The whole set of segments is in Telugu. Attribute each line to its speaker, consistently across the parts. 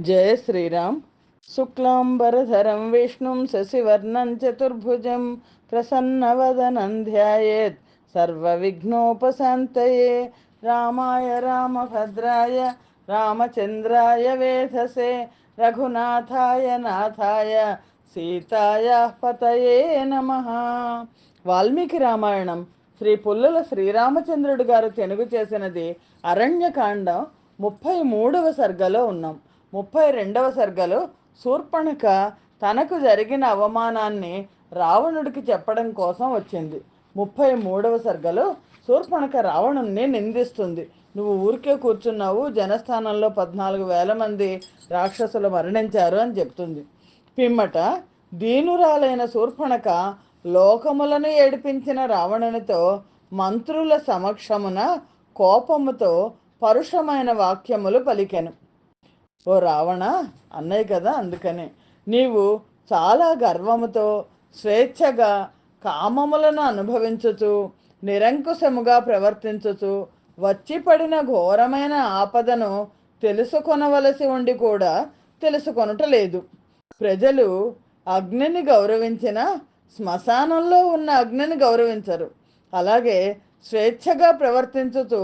Speaker 1: జయ శ్రీరామ్. శుక్లాంబరధరం విష్ణుం శశివర్ణం చతుర్భుజం ప్రసన్నవదనం ధ్యాయేత్ సర్వవిఘ్నోపశాంతయే. రామాయ రామభద్రాయ. రామచంద్రాయ వేధసే. రఘునాథాయ నాథాయ. సీతాయ పతయే నమ. వాల్మీకి రామాయణం శ్రీ పుల్లల శ్రీరామచంద్రుడు గారు తెనుగు చేసినది అరణ్యకాండం ముప్పై మూడవ సర్గలో ఉన్నాం. ముప్పై రెండవ సర్గలో శూర్పణక తనకు జరిగిన అవమానాన్ని రావణుడికి చెప్పడం కోసం వచ్చింది. ముప్పై మూడవ సర్గలో శూర్పణక రావణుణ్ణి నిందిస్తుంది. నువ్వు ఊరికే కూర్చున్నావు జనస్థానంలో పద్నాలుగు వేల మంది రాక్షసులు మరణించారు అని చెప్తుంది. పిమ్మట దీనురాలైన శూర్పణక లోకములను ఏడిపించిన రావణునితో మంత్రుల సమక్షమున కోపముతో పరుషమైన వాక్యములు పలికెను. ఓ రావణ అన్నయ్య కదా అందుకనే. నీవు చాలా గర్వముతో స్వేచ్ఛగా కామములను అనుభవించుచు నిరంకుశముగా ప్రవర్తించుచు వచ్చి పడిన ఘోరమైన ఆపదను తెలుసుకొనవలసి ఉండి కూడా తెలుసుకొనుట లేదు. ప్రజలు అగ్నిని గౌరవించిన శ్మశానంలో ఉన్న అగ్నిని గౌరవించరు. అలాగే స్వేచ్ఛగా ప్రవర్తించుతూ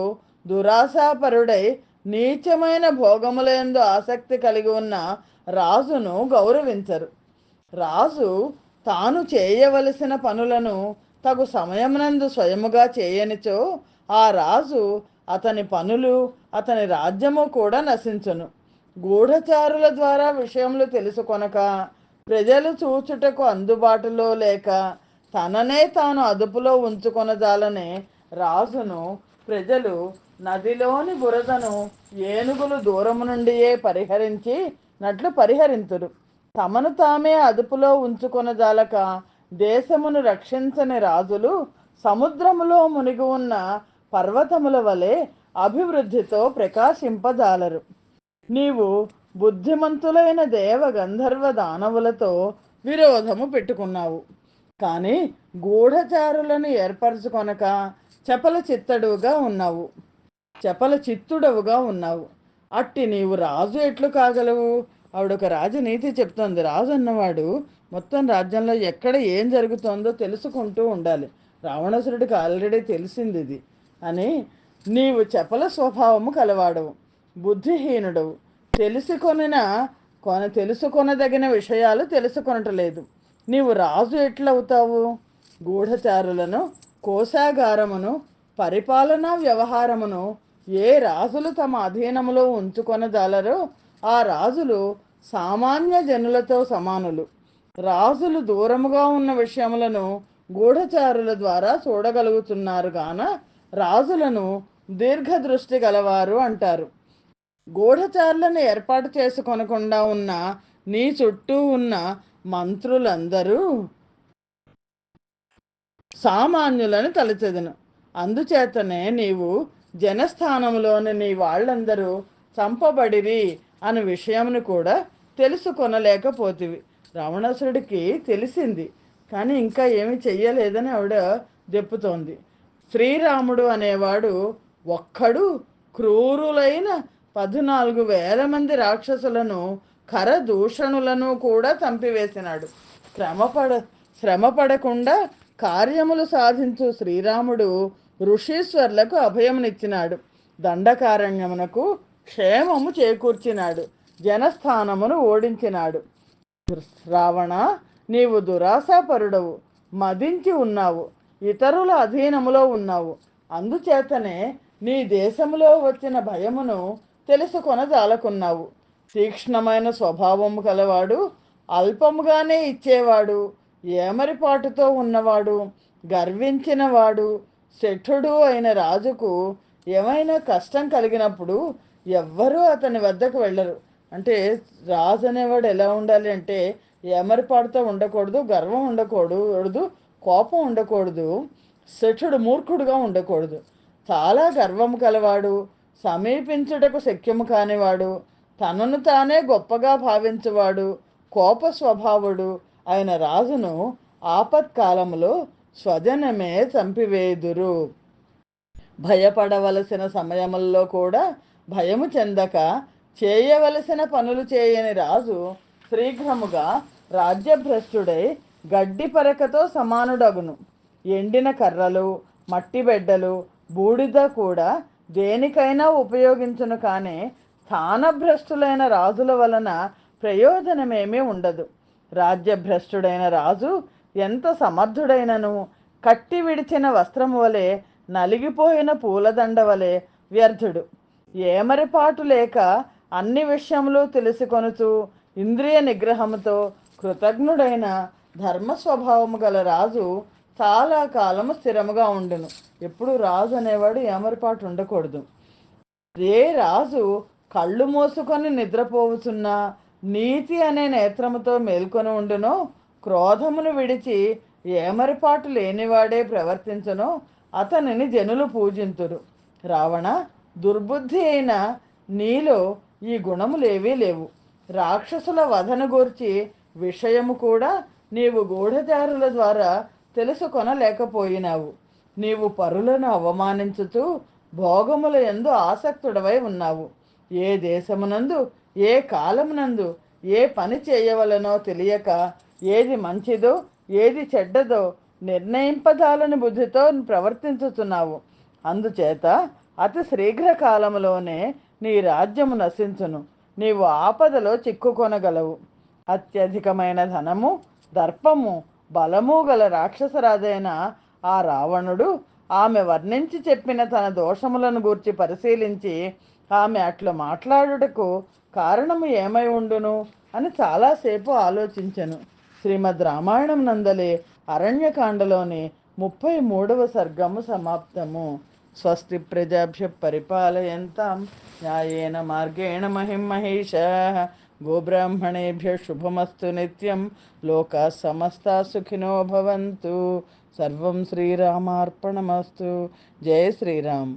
Speaker 1: దురాశాపరుడై నీచమైన భోగములందు ఆసక్తి కలిగి ఉన్న రాజును గౌరవించరు. రాజు తాను చేయవలసిన పనులను తగు సమయమునందు స్వయముగా చేయనిచో ఆ రాజు అతని పనులు అతని రాజ్యము కూడా నశించును. గూఢచారుల ద్వారా విషయములు తెలుసుకొనక ప్రజలు చూచుటకు అందుబాటులో లేక తననే తాను అదుపులో ఉంచుకొనజాలనే రాజును ప్రజలు నదిలోని బురదను ఏనుగులు దూరము నుండియే పరిహరించి నట్లు పరిహరింతురు. తమను తామే అదుపులో ఉంచుకొనజాలక దేశమును రక్షించని రాజులు సముద్రములో మునిగి ఉన్న పర్వతముల వలె అభివృద్ధితో ప్రకాశింపజాలరు. నీవు బుద్ధిమంతులైన దేవ గంధర్వ దానవులతో విరోధము పెట్టుకున్నావు. కానీ గూఢచారులను ఏర్పరచుకొనక చపల చిత్తడుగా ఉన్నావు. చపల చిత్తుడవుగా ఉన్నావు. అట్టి నీవు రాజు ఎట్లు కాగలవు? ఆవిడొక రాజనీతి చెప్తోంది. రాజు అన్నవాడు మొత్తం రాజ్యంలో ఎక్కడ ఏం జరుగుతోందో తెలుసుకుంటూ ఉండాలి. రావణాసురుడికి ఆల్రెడీ తెలిసింది ఇది అని నీవు చపల స్వభావము కలవాడవు బుద్ధిహీనుడవు. తెలుసుకొనిన కొన తెలుసుకొనదగిన విషయాలు తెలుసుకొనటలేదు. నీవు రాజు ఎట్లవుతావు? గూఢచారులను కోశాగారమును పరిపాలనా వ్యవహారమును ఏ రాజులు తమ అధీనములో ఉంచుకొనజాలరో ఆ రాజులు సామాన్య జనులతో సమానులు. రాజులు దూరముగా ఉన్న విషయములను గూఢచారుల ద్వారా చూడగలుగుతున్నారు గాన రాజులను దీర్ఘదృష్టి గలవారు అంటారు. గూఢచారులను ఏర్పాటు చేసుకొనకుండా ఉన్న నీ చుట్టూ ఉన్న మంత్రులందరూ సామాన్యులను తలచెదను. అందుచేతనే నీవు జనస్థానంలోని నీ వాళ్ళందరూ చంపబడిరి అనే విషయమును కూడా తెలుసుకొనలేకపోతివి. రావణాసురుడికి తెలిసింది కానీ ఇంకా ఏమి చెయ్యలేదని ఆవిడ చెప్పుతోంది. శ్రీరాముడు అనేవాడు ఒక్కడు క్రూరులైన పద్నాలుగు వేల మంది రాక్షసులను కరదూషణులను కూడా చంపివేసినాడు. శ్రమపడ శ్రమపడకుండా కార్యములు సాధించు శ్రీరాముడు ఋషీశ్వర్లకు అభయమునిచ్చినాడు. దండకారణ్యమునకు క్షేమము చేకూర్చినాడు. జనస్థానమును ఓడించినాడు. రావణ నీవు దురాశాపరుడవు. మదించి ఉన్నావు. ఇతరుల అధీనములో ఉన్నావు. అందుచేతనే నీ దేశములో వచ్చిన భయమును తెలుసుకొనజాలకున్నావు. తీక్ష్ణమైన స్వభావము కలవాడు అల్పముగానే ఇచ్చేవాడు. ఏమరిపాటుతో ఉన్నవాడు. గర్వించినవాడు. శఠుడు అయిన రాజుకు ఏమైనా కష్టం కలిగినప్పుడు ఎవ్వరూ అతని వద్దకు వెళ్ళరు. అంటే రాజు అనేవాడు ఎలా ఉండాలి అంటే ఏమరిపాటుతో ఉండకూడదు గర్వం ఉండకూడదు కోపం ఉండకూడదు శఠుడు మూర్ఖుడుగా ఉండకూడదు. చాలా గర్వము కలవాడు సమీపించుటకు శక్యము కానివాడు తనను తానే గొప్పగా భావించేవాడు కోప స్వభావుడు ఆయన రాజును ఆపత్కాలంలో స్వజనమే చంపివేదురు. భయపడవలసిన సమయముల్లో కూడా భయము చెందక చేయవలసిన పనులు చేయని రాజు శీఘ్రముగా రాజ్యభ్రష్టుడై గడ్డి పరకతో సమానుడగును. ఎండిన కర్రలు మట్టి బెడ్డలు బూడిద కూడా దేనికైనా ఉపయోగించును కానీ స్థానభ్రష్టులైన రాజుల వలన ప్రయోజనమేమీ ఉండదు. రాజ్యభ్రష్టుడైన రాజు ఎంత సమర్థుడైనను. కట్టి విడిచిన వస్త్రము వలె నలిగిపోయిన పూలదండ వలె వ్యర్థుడు. ఏమరిపాటు లేక అన్ని విషయములు తెలుసుకొనుచు ఇంద్రియ నిగ్రహముతో కృతజ్ఞుడైన ధర్మ స్వభావము గల రాజు చాలా కాలము స్థిరముగా ఉండును. ఎప్పుడు రాజు అనేవాడు ఏమరిపాటు ఉండకూడదు. ఏ రాజు కళ్ళు మూసుకొని నిద్రపోవుచున్నా నీతి అనే నేత్రముతో మేల్కొని ఉండునో క్రోధమును విడిచి ఏమరిపాటు లేనివాడే ప్రవర్తించను అతనిని జనులు పూజింతురు. రావణ దుర్బుద్ధి అయిన నీలో ఈ గుణములేవీ లేవు. రాక్షసుల వధను గూర్చి విషయము కూడా నీవు గూఢచారుల ద్వారా తెలుసుకొనలేకపోయినావు. నీవు పరులను అవమానించుతూ భోగముల ఎందు ఆసక్తుడవై ఉన్నావు. ఏ దేశమునందు ఏ కాలమునందు ఏ పని చేయవలనో తెలియక ఏది మంచిదో ఏది చెడ్డదో నిర్ణయింపజాలని బుద్ధితో ప్రవర్తించుతున్నావు. అందుచేత అతి శీఘ్రకాలంలోనే నీ రాజ్యము నశించును. నీవు ఆపదలో చిక్కుకొనగలవు. అత్యధికమైన ధనము దర్పము బలము గల రాక్షసరాజైన ఆ రావణుడు ఆమె వర్ణించి చెప్పిన తన దోషములను గూర్చి పరిశీలించి ఆమె అట్లా మాట్లాడుటకు కారణము ఏమై ఉండును అని చాలాసేపు ఆలోచించెను. శ్రీమద్ రామాయణం నందలే అరణ్యకాండలోని ముప్పై మూడవ సర్గము సమాప్తము. స్వస్తి ప్రజాభ్య పరిపాలయంతాం. న్యాయేన మార్గేణ మహిం మహేష గోబ్రాహ్మణేభ్య శుభమస్తు నిత్యం. లోకా సమస్తా సుఖినో భవంతు. సర్వం శ్రీరామార్పణమస్తు. జయ శ్రీరామ్.